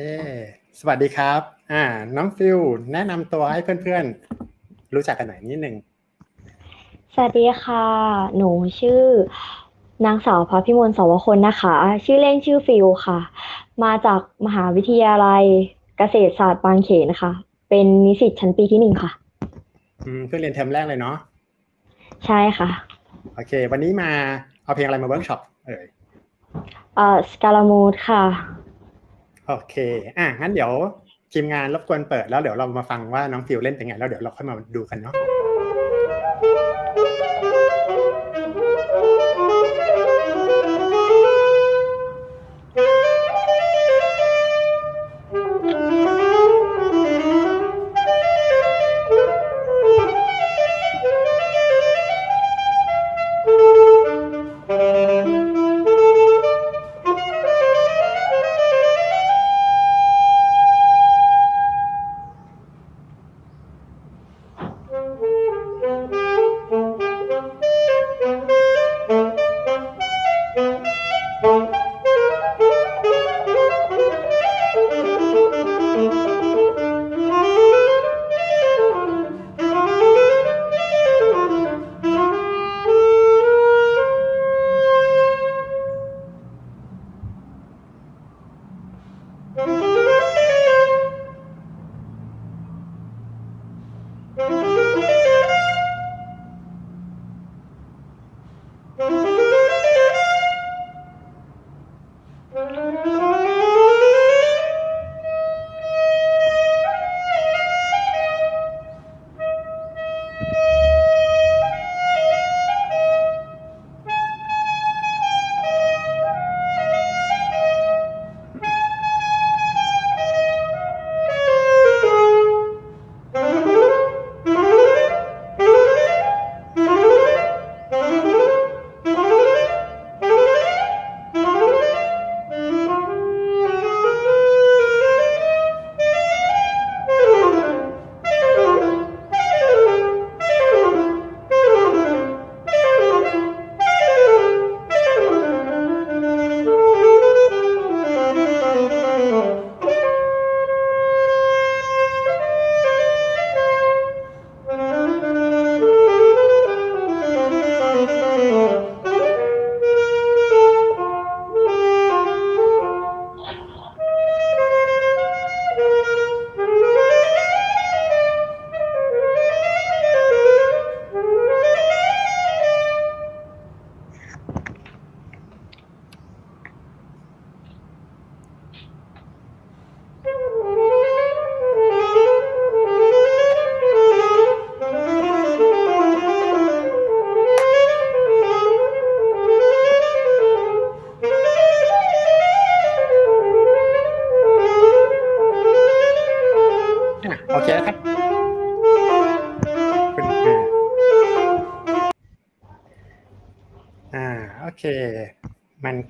เคสวัสดีครับ อ่า น้องฟิลแนะนำตัวให้เพื่อนๆ รู้จักกันหน่อยนิดนึง สวัสดีค่ะ หนูชื่อนางสาวพระพิมลสวคนนะคะ ชื่อเล่นชื่อฟิลค่ะ มาจากมหาวิทยาลัยเกษตรศาสตร์บางเขนนะคะ เป็นนิสิตชั้นปีที่หนึ่งค่ะ อืมเพิ่งเรียนเทอมแรกเลยเนาะ ใช่ค่ะ โอเค วันนี้มาเอาเพลงอะไรมาเวิร์กช็อปเอ่ย เอ่อสกาลามูดค่ะ โอเค อะงั้นเดี๋ยวทีมงานรบกวนเปิดแล้วเดี๋ยวเรามาฟังว่าน้องฟิลเล่นเป็นไง แล้วเดี๋ยวเราค่อยมาดูกันเนาะ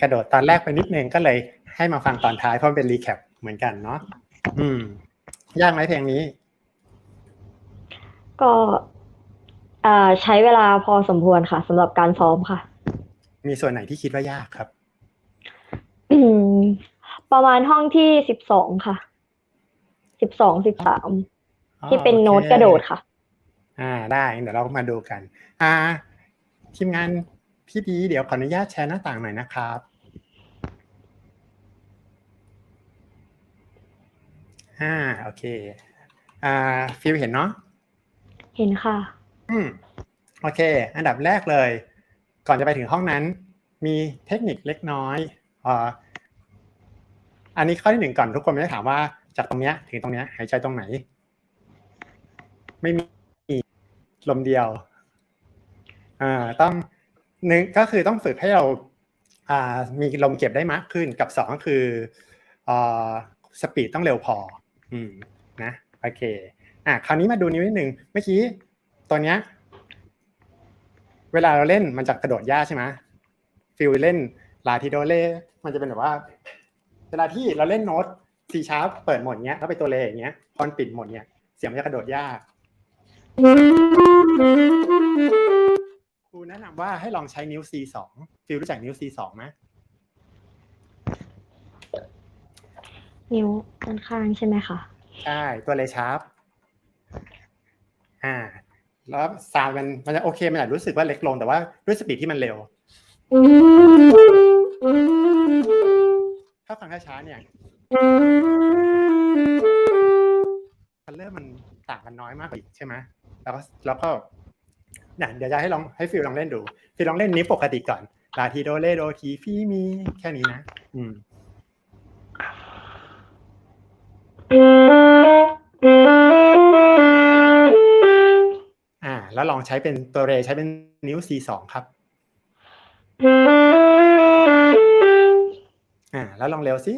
กระโดดตอนแรกไปนิดนึงก็เลยให้มาฟังตอนท้ายเพราะมันเป็นรีแคปเหมือนกันเนาะอืม ยากไหมเพลงนี้ ก็เอ่อใช้เวลาพอสมควรค่ะสำหรับการซ้อมค่ะ มีส่วนไหนที่คิดว่ายากครับอืมประมาณห้องที่สิบสองค่ะ สิบสองสิบสามอ๋อที่เป็นโอคโน้ตกระโดดค่ะ อ่า ได้เดี๋ยวเรามาดูกัน อ่า ทีมงานพี่ดี เดี๋ยวขออนุญาตแชร์หน้าต่างหน่อยนะครับ อ่าโอเค อ่าฟิลเห็นเนาะเห็นค่ะ อืมโอเค อันดับแรกเลย ก่อนจะไปถึงห้องนั้น มีเทคนิคเล็กน้อยอ่าอันนี้ข้อที่หนึ่งก่อนทุกคนไม่ได้ถามว่าจากตรงเนี้ยถึงตรงเนี้ยหายใจตรงไหน ไม่มีลมเดียวอ่าต้องหนึ่งก็คือต้องฝึกให้เราอ่ามีลมเก็บได้มากขึ้นกับสองก็คืออ่าสปีดต้องเร็วพอ อืมนะโอเค อะคราวนี้มาดูนิ้วนิดนึงเมื่อกี้ตัวเนี้ย เวลาเราเล่นมันจะกระโดดยาใช่ไหมฟิลเล่นลาทิโดเล่มันจะเป็นแบบว่า เวลาที่เราเล่นโน้ต C sharp เปิดหมดเงี้ยแล้วไปตัวเลอย่างเงี้ยพอนปิดหมดเงี้ยเสียงมันจะกระโดดยาครูแนะนำว่าให้ลองใช้นิ้ว C สองฟิลรู้จักนิ้ว C สองไหม นิ้วด้านข้างใช่ไหมคะใช่ตัวเลยชาร์ปอ่า แล้วซาวด์มันมันจะโอเคมันอาจรู้สึกว่าเล็กลงแต่ว่าด้วยสปีดที่มันเร็ว ถ้าฟังช้าๆเนี่ยคัลเลอร์มันต่างกันน้อยมากกว่าอีกใช่ไหมแล้วก็แล้วก็เนี่ยเดี๋ยวจะให้ลองให้ฟิลลองเล่นดูฟิลลองเล่นนี้ปกติก่อนลาทีโดเลโดทีฟีมีแค่นี้นะ อืม อ่า แล้วลองใช้เป็นตัวเรใช้เป็นนิ้ว C2 ครับ อ่า แล้วลองเร็วสิ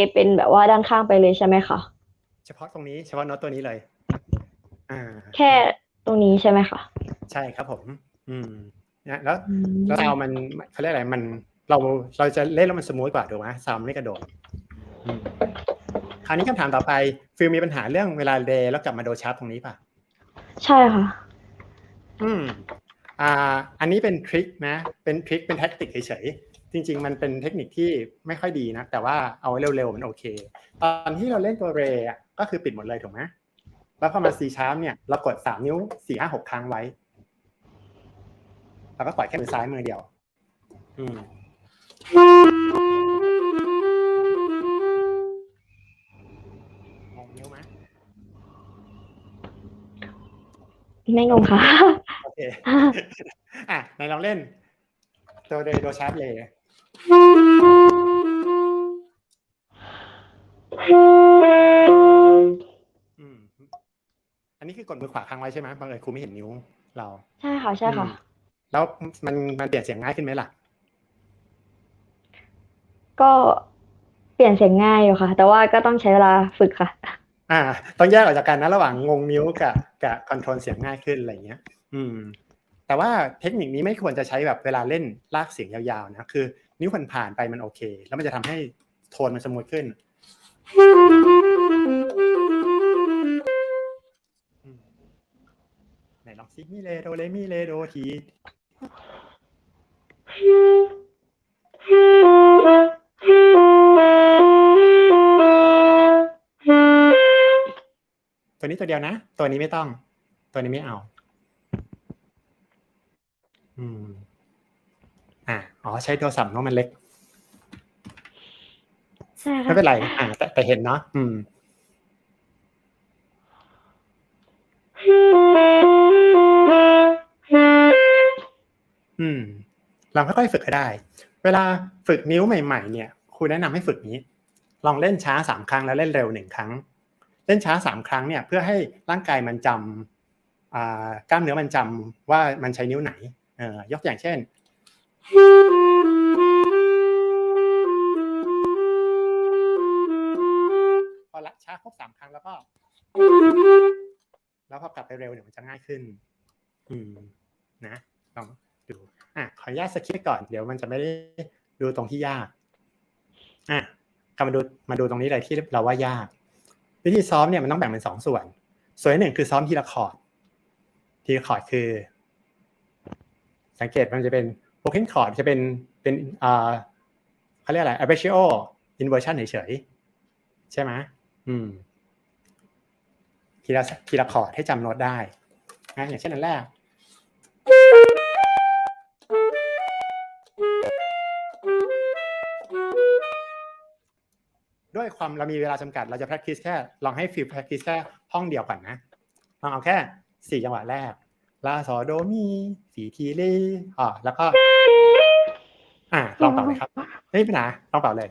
เลเป็นแบบว่าด้านข้างไปเลยใช่ไหมคะเฉพาะตรงนี้เฉพาะโน้ตตัวนี้เลย อ่า แค่ตรงนี้ใช่ไหมคะใช่ครับผม อืมนะแล้วอืมแล้วซาวด์มันเขาเรียกอะไรมันเราเราจะเล่นแล้วมันสมูทกว่าถูกไหมซาวด์มันไม่กระโดดอืมคราวนี้คำถามต่อไปฟิลมีปัญหาเรื่องเวลาเดย์แล้วกลับมาโดชาร์ปตรงนี้ป่ะ ใช่ค่ะ อืม อ่า อันนี้เป็นทริคนะ เป็นทริคเป็นแท็กติกเฉยๆ จริง ๆ มันเป็นเทคนิคที่ไม่ค่อยดีนะแต่ว่าเอาไว้เร็วๆมันโอเค ตอนที่เราเล่นตัวเรย์อะก็คือปิดหมดเลยถูกไหมแล้วพอมา C sharp เนี่ยเรากดสามนิ้วสี่ห้าหกครั้งไว้แล้วก็ปล่อยแค่มือซ้ายมือเดียว อืมงงนิ้วไหมไม่งงค่ะ โอเค อะไหนลองเล่น ตัวเรย์โดชาร์ปเลย อืมอันนี้คือกดมือขวาค้างไว้ใช่ไหมบังเอิญครูไม่เห็นนิ้วเราใช่ค่ะใช่ค่ะ อืมแล้วมันมันเปลี่ยนเสียงง่ายขึ้นไหมล่ะ ก็เปลี่ยนเสียงง่ายอยู่ค่ะ แต่ว่าก็ต้องใช้เวลาฝึกค่ะ อ่า ต้องแยกออกจากกันนะระหว่างงงนิ้วกับกับคอนโทรลเสียงง่ายขึ้นอะไรเงี้ย อืม แต่ว่าเทคนิคนี้ไม่ควรจะใช้แบบเวลาเล่นลากเสียงยาวๆนะ คือ นิ้วผ่านๆไปมันโอเค แล้วมันจะทำให้โทนมันสมูทขึ้น ไหนลองซิมีเลโดเลมีเลโดทีตัวนี้ตัวเดียวนะ ตัวนี้ไม่ต้อง ตัวนี้ไม่เอา อืม อ่าอ๋อใช้โทรศัพท์เนาะมันเล็ก ใช่ไม่ค่ะเป็นไร อ่าแต่แต่เห็นเนาะอืม อืม เราค่อยๆฝึกก็ได้ เวลาฝึกนิ้วใหม่ๆ เนี่ยครูแนะนำให้ฝึกนี้ ลองเล่นช้าสามครั้งแล้วเล่นเร็วหนึ่งครั้ง เล่นช้าสามครั้งเนี่ย เพื่อให้ร่างกายมันจำอ่ากล้ามเนื้อมันจำว่ามันใช้นิ้วไหนเออยกอย่างเช่น พอละช้าครบสามครั้งแล้วก็ แล้วพอกลับไปเร็วเนี่ยมันจะง่ายขึ้น อืม นะลองดูอะขออนุญาตสคิปก่อนเดี๋ยวมันจะไม่ได้ดูตรงที่ยาก อะกลับมาดูมาดูตรงนี้เลยที่เราว่ายาก วิธีซ้อมเนี่ยมันต้องแบ่งเป็นสองส่วน ส่วนที่หนึ่งคือซ้อมทีละคอร์ดทีละคอร์ดคือ สังเกตมันจะเป็น broken chord จะเป็นเป็นอ่าเขาเรียกอะไร arpeggio inversion เฉยๆใช่ไหมอืมทีละทีละคอร์ดให้จำโน้ตได้นะอย่างเช่นอันแรกด้วยความเรามีเวลาจำกัดเราจะ practice แค่ลองให้ฟิล practice แค่ห้องเดียวก่อนนะลองเอาแค่สี่จังหวะแรก ลาซอโดมีสีทีเลอ่าแล้วก็ อ่าลองเป่าเลยครับไม่มีปัญหาลองเป่าเลย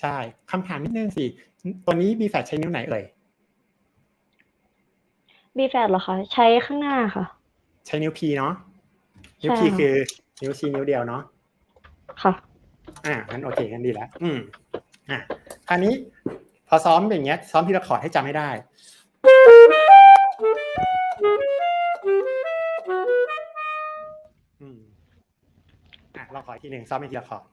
ใช่คำถามนิดนึงสิตัวนี้มีแฟดใช้นิ้วไหนเอ่ยบีแฟดเหรอคะใช้ข้างหน้าค่ะ ใช้นิ้ว P เนาะนิ้วใช่ P ค่ะคือ นิ้วชี้นิ้วเดียวเนาะค่ะ อ่างั้นโอเคกันดีแล้วอืมอะคราวนี้ พอซ้อมอย่างเงี้ย ซ้อมทีละคอร์ดให้จำให้ได้ อืมอะลองขออีกทีหนึ่งซ้อมเป็นทีละคอร์ด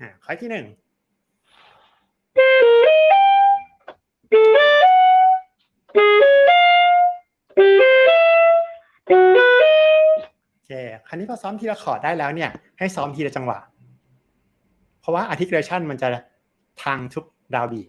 อะขออีกทีหนึ่ง คราวนี้พอซ้อมทีละคอร์ดได้แล้วเนี่ย ให้ซ้อมทีละจังหวะ เพราะว่า articulation มันจะทางทุกดาวบีท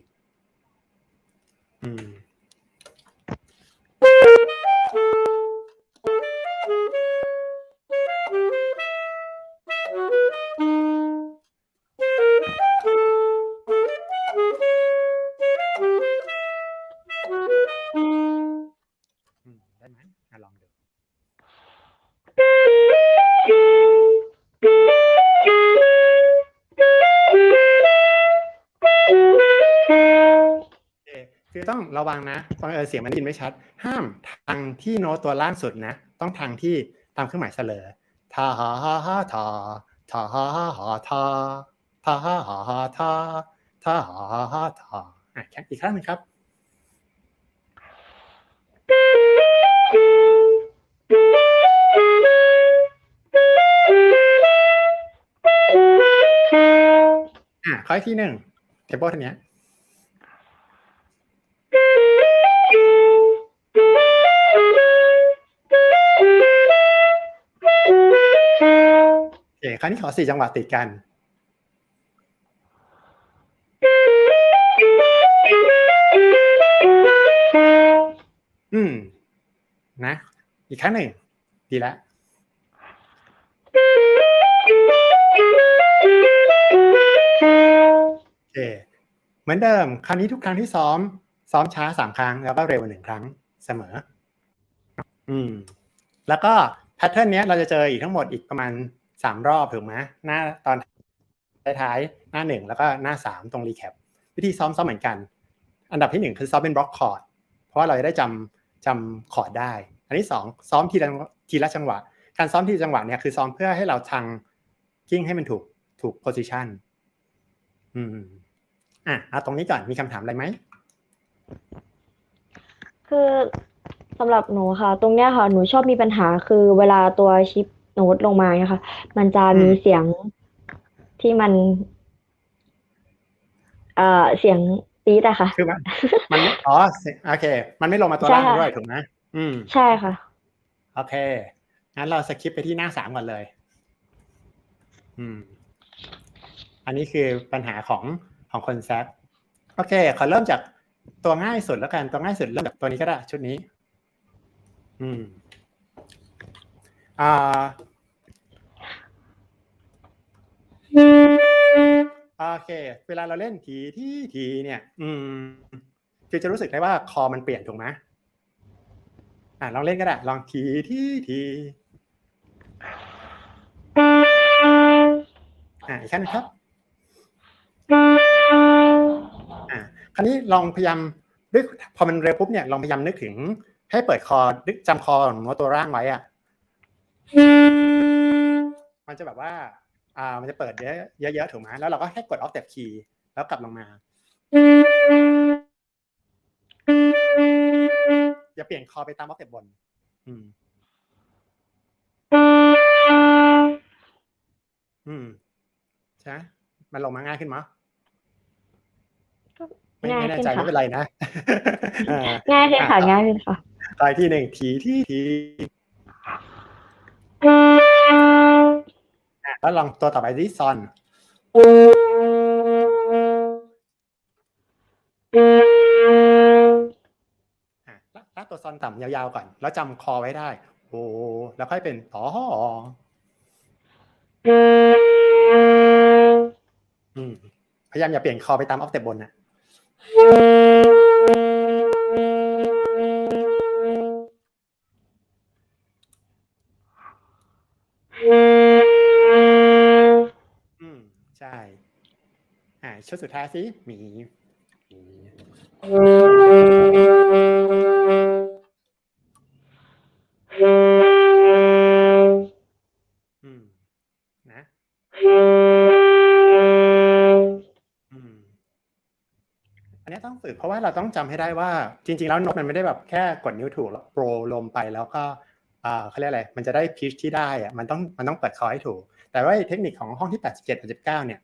คือต้องระวังนะฟังเออเสียงมันด้ยินไม่ชัด ห้ามทางที่โน้ตตัวล่างสุดนะ ต้องทางที่ตามเครื่องหมายเสลอทาฮาฮาฮาทาทาฮาฮาฮาทาทาฮาฮาฮาทาทาฮาฮาฮาทาอะแค่อีกครั้งหนึงครับอะขออีกทีหนึ่งเทมโปเท่านี้โคคราวนี้ขอสี่จังหวะติดกันอืม นะ อีกครั้งหนึ่ง ดีแล้วโอเค เหมือนเดิม ครั้งนี้ทุกครั้งที่ซ้อม ซ้อมช้าสามครั้ง แล้วก็เร็วหนึ่งครั้งเสมอ อืม แล้วก็แพทเทิร์นนี้เราจะเจออีกทั้งหมดอีกประมาณ สามรอบถูกไหมหน้าตอนท้ายๆหน้าหนึ่งแล้วก็หน้าสามตรงรีแคปวิธีซ้อมซ้อมเหมือนกัน อันดับที่หนึ่งคือซ้อมเป็นบล็อกคอร์ดเพราะว่าเราจะได้จำจำคอร์ดได้ อันที่สองซ้อมทีละทีละจังหวะ การซ้อมทีละจังหวะเนี่ยคือซ้อมเพื่อให้เราทางกิ้งให้มันถูกถูกโพซิชันอืมอะเอาตรงนี้ก่อนมีคำถามอะไรไหมคือสำหรับหนูค่ะ ตรงเนี้ยค่ะหนูชอบมีปัญหาคือเวลาตัวชิป โน้ตลงมาเนี่ยค่ะมันจะมีอืมเสียงที่มัน เอ่อเสียงปี๊ดอะค่ะ คือมันมันไม่อ๋อโอเค มันไม่ลงมาตัวใช่ล่างค่ะด้วยถูกไหมอืม ใช่ค่ะ โอเค งั้นเราสคิปไปที่หน้าสามก่อนเลย อืม อันนี้คือปัญหาของของคนแซดโอเค ขอเริ่มจากตัวง่ายสุดแล้วกัน ตัวง่ายสุดเริ่มจากตัวนี้ก็ได้ ชุดนี้ อืม อ่า โอเค เวลาเราเล่นทีที่ทีเนี่ย อืมคือจะรู้สึกได้ว่าคอมันเปลี่ยนถูกไหมอะลองเล่นก็ได้ ลองทีที่ทีอะอีกขั้นงครับ อะคราวนี้ลองพยายามด้วยพอมันเร็วปุ๊บเนี่ยลองพยายามนึกถึง ให้เปิดคอนึกจำคอของโน้ตตัวร่างไว้อะ มันจะแบบว่า อ่ามันจะเปิดเยอะเยอะๆถูกไหมแล้วเราก็แค่กด octave key แล้วกลับลงมาอย่าเปลี่ยนคอไปตาม octave บน อืม อืมใช่ไหมมันลงมาง่ายขึ้นมั้ยไม่ง่ายไม่แน่ขึ้นใจค่ะไม่เป็นไรนะเออง่ายขึ้นค่ะอะง่ายขึ้นค่ะต่อยที่หนึ่งทีที่ทีอะ แล้วลองตัวต่อไปที่ซอนอะลากตัวซอนต่ำยาวๆก่อน แล้วจำคอไว้ได้ โอ้แล้วค่อยเป็นต่ออืมพยายามอย่าเปลี่ยนคอไปตามออฟเตบนนะ ชุดสุดท้ายสิมีหมีอืมนะอืมอันนี้ต้องฝึกเพราะว่าเราต้องจำให้ได้ว่า จริง ๆ แล้วนกมันไม่ได้แบบแค่กดนิ้วถูกแล้วโปรลมไปแล้วก็อ่าเขาเรียกอะไร มันจะได้พิชที่ได้อะมันต้องมันต้องเปิดคอให้ถูก แต่ว่าเทคนิคของห้องที่ 87 89 เนี่ย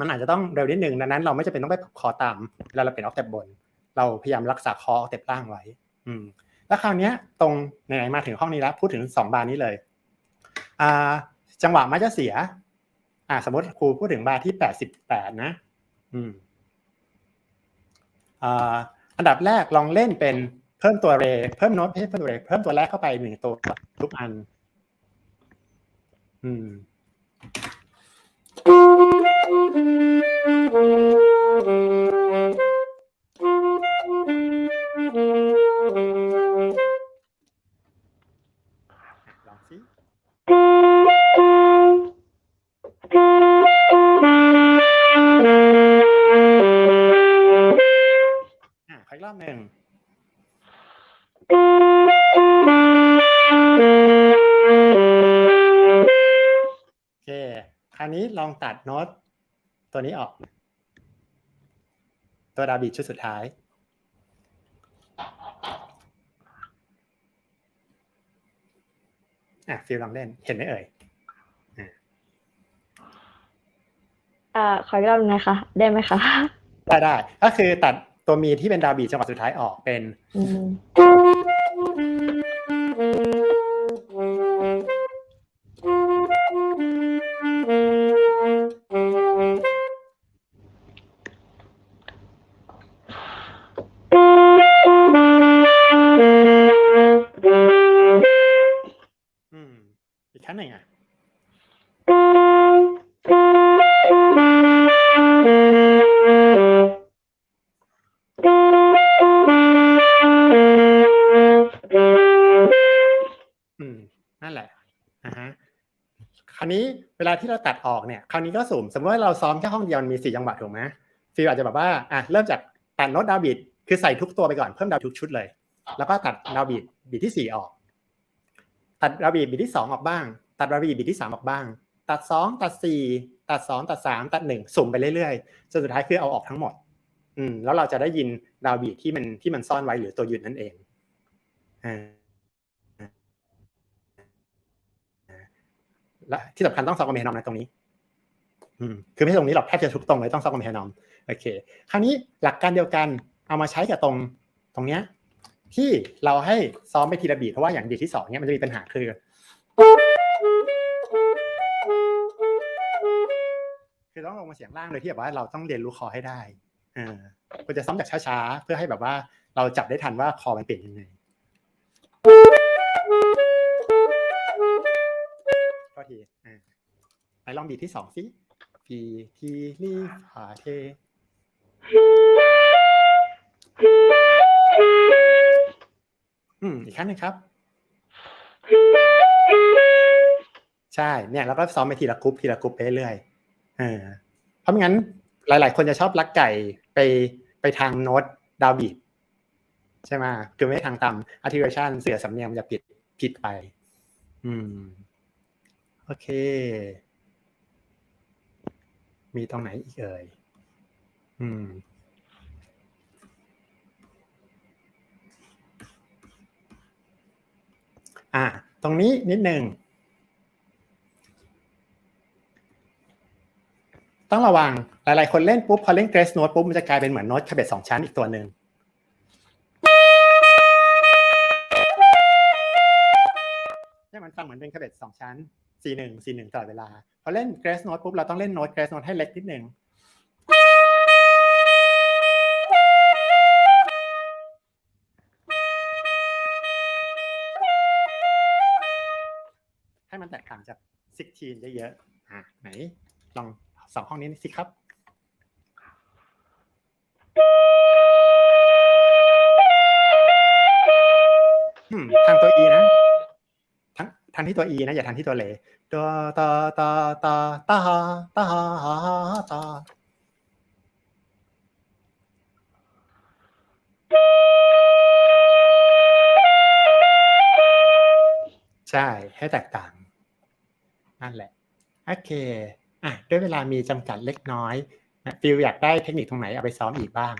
มันอาจจะต้องเร็วนิดนึงดังนั้นเราไม่จำเป็นต้องไปปรับคอต่ำเวลาเราเป็นออกเต็บน เราพยายามรักษาคอออกเต็บล่างไว้ อืม แล้วคราวนี้ตรงไหนมาถึงห้องนี้แล้วพูดถึงสองบาร์นี้เลย อ่า จังหวะมันจะเสีย อ่า สมมติครูพูดถึงบาร์ที่แปดสิบแปดนะ อืมอ่าอันดับแรกลองเล่นเป็นเพิ่มตัวเรเพิ่มโน้ตเพิ่มตัวเรเพิ่มตัวแรกเข้าไปหนึ่งตัวทุกอัน อืม อีกรอบหนึ่งโอเค คราวนี้ลองตัดโน้ต ตัวนี้ออก ตัวดาบิดชุดสุดท้าย อะฟิลลองเล่น เห็นไหมเอ่ยอ่าขออีกรอบหนึงนะคะ ได้ไหมคะได้ได้ ก็คือตัดตัวมีที่เป็นดาบีจังหวะสุดท้ายออกเป็น อืม แหละฮะคราวนี้เวลาที่เราตัดออกเนี่ยคราวนี้ก็สุ่มสมมติว่าเราซ้อมแค่ห้องเดียวมันมีสี่จังหวะถูกไหมฟิลอาจจะแบบว่าอะเริ่มจากตัดโน้ตดาวบิดคือใส่ทุกตัวไปก่อนเพิ่มดาวทุกชุดเลย แล้วก็ตัดดาวบิดบิดที่สี่ออก ตัดดาวบิดบิดที่สองออกบ้าง ตัดดาวบิดบิดที่สามออกบ้าง ตัดสองตัดสี่ตัดสองตัดสามตัดหนึ่งสุ่มไปเรื่อยๆจนสุดท้ายคือเอาออกทั้งหมด อืมแล้วเราจะได้ยินดาวบีทที่มันที่มันซ่อนไว้หรือตัวยืนนั่นเองอ่า และที่สำคัญต้องซอกกำแพงนอมนะตรงนี้อืมคือไม่ใช่ตรงนี้หรอกแทบจะทุกตรงเลยต้องซอกกำแพงนอมโอเค คราวนี้หลักการเดียวกันเอามาใช้กับตรงตรงเนี้ยที่เราให้ซ้อมไปทีละบีทเพราะว่าอย่างบีทที่สองเนี้ยมันจะมีปัญหาคือ คือต้องลงมาเสียงล่างโดยที่แบบว่าเราต้องเรียนรู้คอให้ได้เออควรจะซ้อมจากช้าๆ เพื่อให้แบบว่าเราจับได้ทันว่าคอมันเปลี่ยนยังไง ทีไปลองบีทที่สองสิพีทีรีพาเทอืมอีกครั้งหนึ่งครับ ใช่เนี่ยแล้วก็ซ้อมไปทีละกรุ๊ปทีละกรุ๊ปไปเรื่อยเออเพราะงั้นหลาย ๆ คนจะชอบลักไก่ไปไปทางโน้ตดาวบีทใช่ไหมคือไม่ทางตาม articulation เสือสำเนียงมันจะผิดผิดไป อืม โอเค มีตรงไหนอีกเอ่ย อืม อ่าตรงนี้นิดหนึ่ง ต้องระวัง หลาย ๆ คนเล่นปุ๊บ พอเล่นเกรสโน้ตปุ๊บ มันจะกลายเป็นเหมือนโน้ตคาเบตสองชั้นอีกตัวหนึ่งนี่มันฟังเหมือนเป็นคาเบตสองชั้น C หนึ่ง C หนึ่งตลอดเวลาพอเล่นเกรสโน้ตปุ๊บเราต้องเล่นโน้ตเกรสโน้ตให้เล็กนิดหนึ่งให้มันแตกต่างจากซิกทีนเยอะๆอะไหน ลองสองห้องนี้สิครับทางตัว E นะ ทันที่ตัว e นะอย่าทันที่ตัวเลตัวตาตาตาตาตาตาใช่ให้แตกต่าง นั่นแหละ โอเคอะด้วยเวลามีจำกัดเล็กน้อยฟิลอยากได้เทคนิคตรงไหนเอาไปซ้อมอีกบ้าง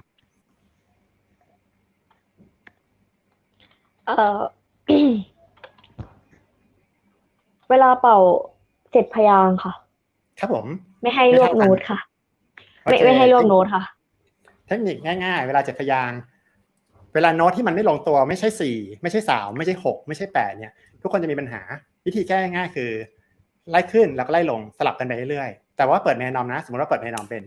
เอ่อ เวลาเป่าเจ็ดพยางค์ค่ะ ครับผม ไม่ให้รวบโน้ตค่ะ ไม่โอเคไม่ให้รวบโน้ตค่ะ เทคนิคง่ายๆ เวลาเจ็ดพยางค์เวลาโน้ตที่มันไม่ลงตัวไม่ใช่สี่ไม่ใช่สามไม่ใช่หกไม่ใช่แปดเนี่ย ทุกคนจะมีปัญหา วิธีแก้ง่ายๆคือ ไล่ขึ้นแล้วก็ไล่ลงสลับกันไปเรื่อยๆแต่ว่าเปิดแนวนอมนะ สมมติว่าเปิดแนวนอมเป็น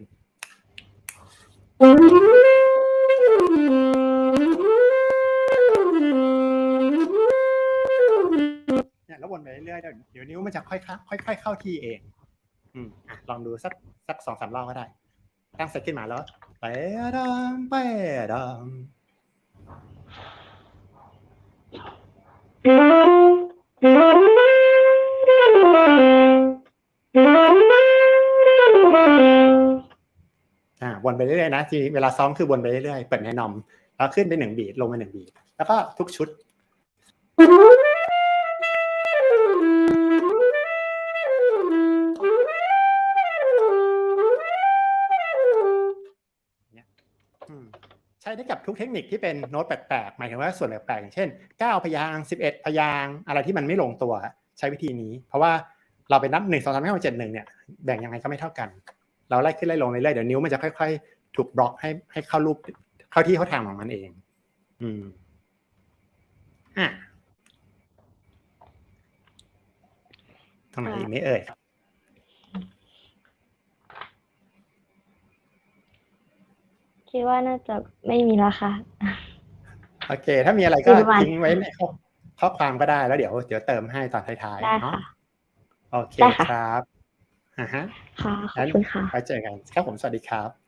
ววนไปเรื่อยๆเดี๋ยวนิ้วมันจะค่อยๆค่อยๆเข้าที่เอง อืมอะลองดูสักสักสองสามรอบก็ได้ ตั้งเซตขึ้นมาแล้วไปดามไปดามอ่าวนไปเรื่อยๆนะทีเวลาซ้อมคือวนไปเรื่อยๆเปิดแนะนำแล้วขึ้นไปหนึ่งบีทลงไปหนึ่งบีทแล้วก็ทุกชุด ช้ได้กับทุกเทคนิคที่เป็นโน้ตแปลกๆ หมายถึงว่าส่วนแปลกๆอย่างเช่น 9 พยางค์11 พยางค์อะไรที่มันไม่ลงตัวใช้วิธีนี้ เพราะว่าเราไปนับ1 2 3 5 6 7 1เนี่ยแบ่งยังไงก็ไม่เท่ากัน เราไล่ขึ้นไล่ลงเรื่อยๆเดี๋ยวนิ้วมันจะค่อยๆ ถูกบล็อกให้ให้เข้ารูปเข้าที่เข้าทางของมันเอง อืมอะตรงไหนอีกไหม่เอ่ยคิ ดว่าน่าจะไม่มีแล้วค่ะ โอเค ถ้ามีอะไรก็มีประมาณทิ้งไว้ในข้อข้อความก็ได้แล้วเดี๋ยวเดี๋ยวเติมให้ตอนท้ายได้ๆเนาะค่ะโอเคได้ค่ะครับอ่าฮะค่ะขอบคุณค่ะไว้เจอกันครับผมสวัสดีครับ